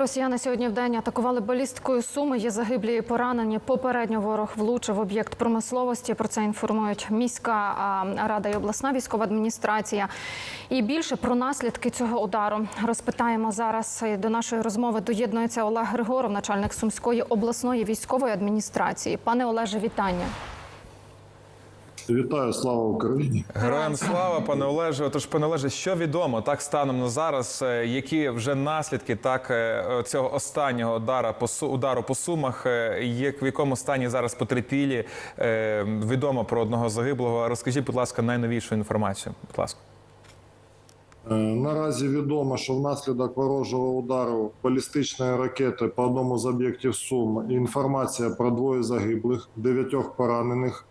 Росіяни сьогодні в день атакували балісткою суми. Є загиблі і поранені. Попередньо ворог влучив об'єкт промисловості. Про це інформують міська рада і обласна військова адміністрація. І більше про наслідки цього удару розпитаємо зараз. До нашої розмови доєднується Олег Григоров, начальник сумської обласної військової адміністрації. Пане Олеже, вітання. Вітаю, слава Україні. Героям слава, пане Олеже. Отож, пане Олеже, що відомо так станом на зараз? е, Які вже наслідки так е, цього останнього удара по удару по сумах? е, Як в якому стані зараз потерпілі? Відомо про одного загиблого. Розкажіть, будь ласка, найновішу інформацію. Будь ласка. Наразі відомо, що внаслідок ворожого удару балістичної ракети по одному з об'єктів Сум інформація про двоє загиблих, дев'ятьох поранених.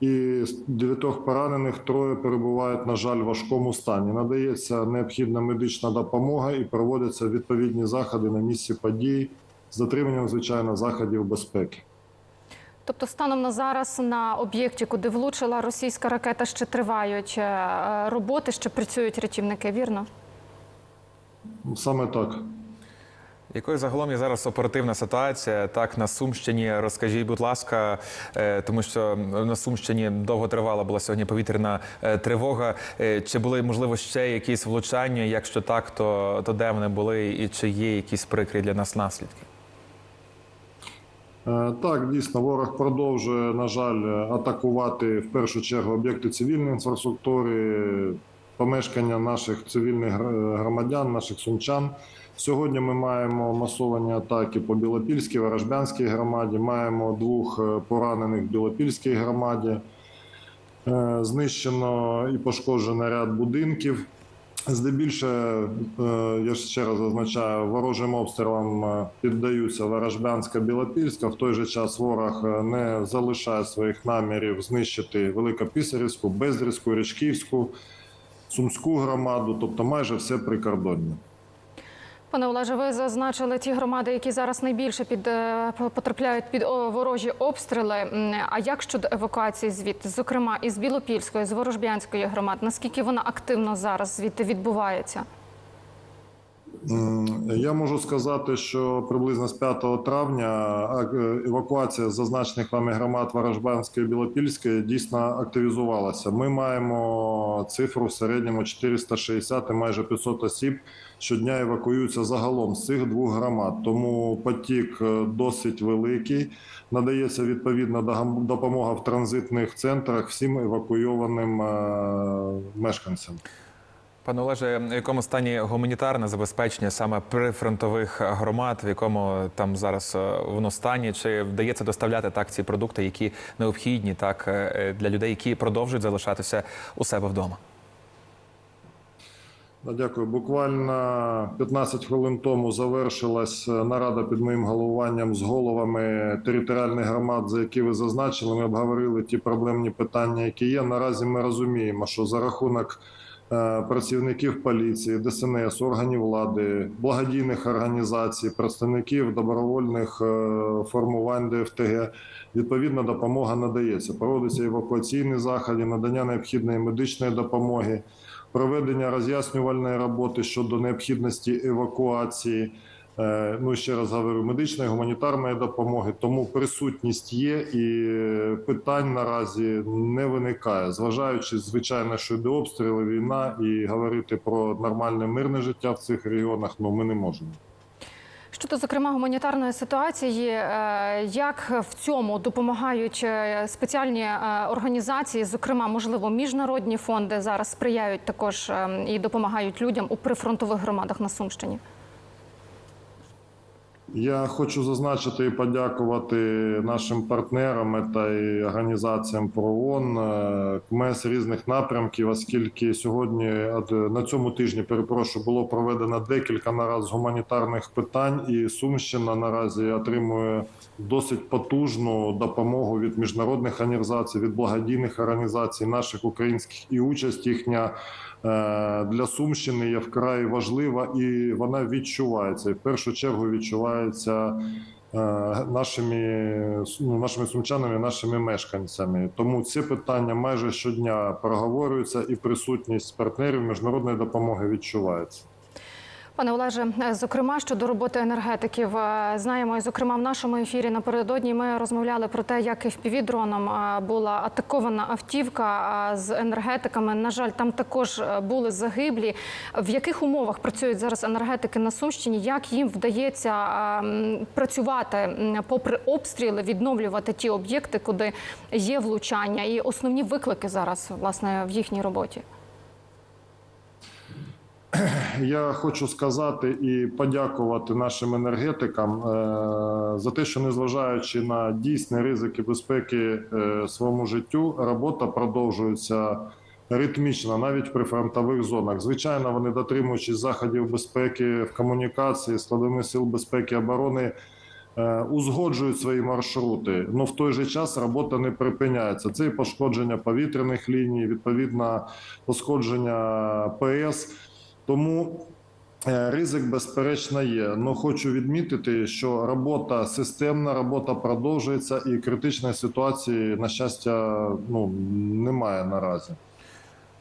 І з дев'ятьох поранених троє перебувають, на жаль, в важкому стані. Надається необхідна медична допомога і проводяться відповідні заходи на місці подій з дотриманням, звичайно, заходів безпеки. Тобто, станом на зараз на об'єкті, куди влучила російська ракета, ще тривають е, роботи, ще працюють рятівники. Вірно? Саме так. Якою загалом є зараз оперативна ситуація? Так на Сумщині розкажіть, будь ласка, е, тому що на Сумщині довго тривала була сьогодні повітряна е, тривога. Е, Чи були можливо ще якісь влучання? Якщо так, то, то де вони були, і чи є якісь прикрі для нас наслідки? Так, дійсно, ворог продовжує, на жаль, атакувати в першу чергу об'єкти цивільної інфраструктури, помешкання наших цивільних громадян, наших сумчан. Сьогодні ми маємо масовані атаки по Білопільській, Ворожбянській громаді. Маємо двох е, поранених в Білопільській громаді. Е, Знищено і пошкоджено ряд будинків. Здебільше, е, я ще раз зазначаю, ворожим обстрілам піддаються Ворожбянська, Білопільська. В той же час ворог не залишає своїх намірів знищити Великописарівську, Бездрівську, Річківську, Сумську громаду, тобто майже все прикордонне. Пане Олеже, ви зазначили ті громади, які зараз найбільше під е, потрапляють під ворожі обстріли. А як щодо евакуації звідти, зокрема із Білопільської, з Ворожбянської громад, наскільки вона активно зараз звідти відбувається? Я можу сказати, що приблизно з 5 травня е, евакуація зазначених вами громад Ворожбанської і Білопільської дійсно активізувалася. Ми маємо цифру в середньому 460 і майже 500 осіб щодня евакуюються загалом з цих двох громад. Тому потік е, досить великий. Надається відповідна допомога в транзитних центрах всім евакуйованим е, мешканцям. Пане Олеже, в якому стані гуманітарне забезпечення саме прифронтових громад, в якому там зараз е, воно стані? Чи вдається доставляти так ці продукти, які необхідні так е, для людей, які продовжують залишатися у себе вдома? Да, Дякую. Буквально 15 хвилин тому завершилась е, нарада під моїм головуванням з головами територіальних громад, за які ви зазначили. Ми обговорили ті проблемні питання, які є. Наразі ми розуміємо, що за рахунок працівників поліції, ДСНС, органів влади, благодійних організацій, представників добровольних е, формувань ДФТГ. Відповідна допомога надається. Проводяться евакуаційні заходи, надання необхідної медичної допомоги проведення роз'яснювальної роботи щодо необхідності евакуації. Е, Ну ще раз говорю, медичної гуманітарної допомоги. Тому присутність є і питань наразі не виникає, зважаючи звичайно, що йде обстріли, війна, і говорити про нормальне мирне життя в цих регіонах. Ну ми не можемо. Щодо зокрема гуманітарної ситуації, е, як в цьому допомагають е, спеціальні організації, зокрема, можливо, міжнародні фонди зараз сприяють також е, і допомагають людям у прифронтових громадах на Сумщині. Я хочу зазначити і подякувати нашим партнерам та і організаціям ПРООН, е, КМЕС різних напрямків, оскільки сьогодні на цьому тижні перепрошую було проведено декілька нараз гуманітарних питань, і Сумщина наразі отримує досить потужну допомогу від міжнародних організацій, від благодійних організацій, наших українських і участь їхня е, для Сумщини є вкрай важлива і вона відчувається. І в першу чергу відчувається е, нашими, ну, нашими сумчанами, нашими мешканцями. Тому ці питання майже щодня проговорюються, і присутність партнерів міжнародної допомоги відчувається. Пане Олеже, е, зокрема щодо роботи енергетиків, е, знаємо, зокрема в нашому ефірі напередодні ми розмовляли про те, як FPV-дроном е, була атакована автівка з енергетиками. На жаль, там також були загиблі. В яких умовах працюють зараз енергетики на Сумщині? Як їм вдається працювати попри обстріли, відновлювати ті об'єкти, куди є влучання, і основні виклики зараз власне в їхній роботі? Я хочу сказати і подякувати нашим енергетикам е, за те, що незважаючи на дійсні ризики безпеки е, своєму життю, робота продовжується ритмічно, навіть при фронтових зонах. Звичайно, вони дотримуючись заходів безпеки в комунікації, складовими сил безпеки оборони. е, Узгоджують свої маршрути, але в той же час робота не припиняється. Це і пошкодження повітряних ліній, відповідно пошкодження ПС. Тому е, ризик, безперечно, є. Но хочу відмітити, що робота системна, робота продовжується, і критичної ситуації, на щастя, ну немає наразі.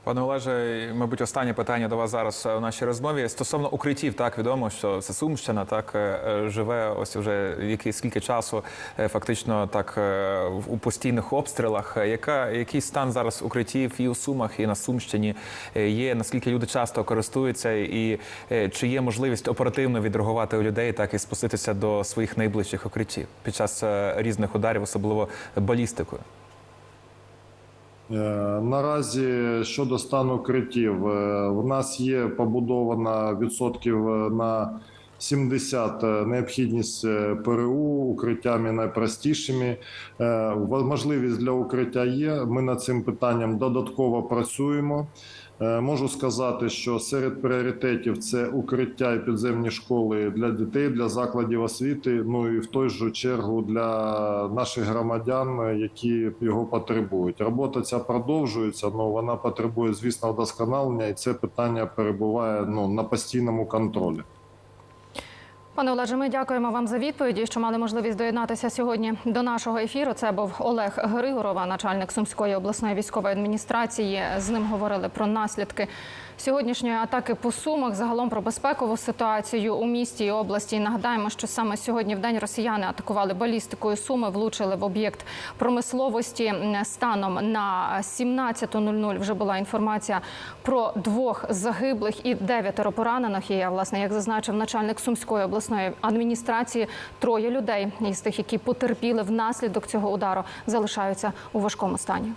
Пане Олеже, мабуть, останнє питання до вас зараз в нашій розмові стосовно укриттів. Так відомо, що це Сумщина так е, живе ось вже який скільки часу, е, фактично так е, у постійних обстрілах. Яка який стан зараз укриттів і у Сумах, і на Сумщині є? Наскільки люди часто користуються, і чи є можливість оперативно відреагувати у людей, так і спуститися до своїх найближчих укриттів під час різних ударів, особливо балістикою? Е, Наразі щодо стану укриттів, е, в нас є побудована відсотків е, на 70 необхідність ПРУ укриттями найпростішими. Можливість для укриття є. Ми над цим питанням додатково працюємо. Е, Можу сказати, що серед пріоритетів це укриття і підземні школи для дітей, для закладів освіти. Ну і в той же чергу для наших громадян, е, які його потребують. Робота ця продовжується, але вона потребує, звісно, вдосконалення, і це питання перебуває ну на постійному контролі. Пане Олеже, ми дякуємо вам за відповіді, що мали можливість доєднатися сьогодні до нашого ефіру. Це був Олег Григорова, начальник Сумської обласної військової адміністрації. З ним говорили про наслідки сьогоднішньої атаки по сумах, загалом про безпекову ситуацію у місті і області. І нагадаємо, що саме сьогодні в день росіяни атакували балістикою суми, влучили в об'єкт промисловості. Станом на 17.00 вже була інформація про двох загиблих і дев'ятеро поранених. І власне, як зазначив начальник Сумської обласної адміністрації, троє людей із тих, які потерпіли внаслідок цього удару, залишаються у важкому стані.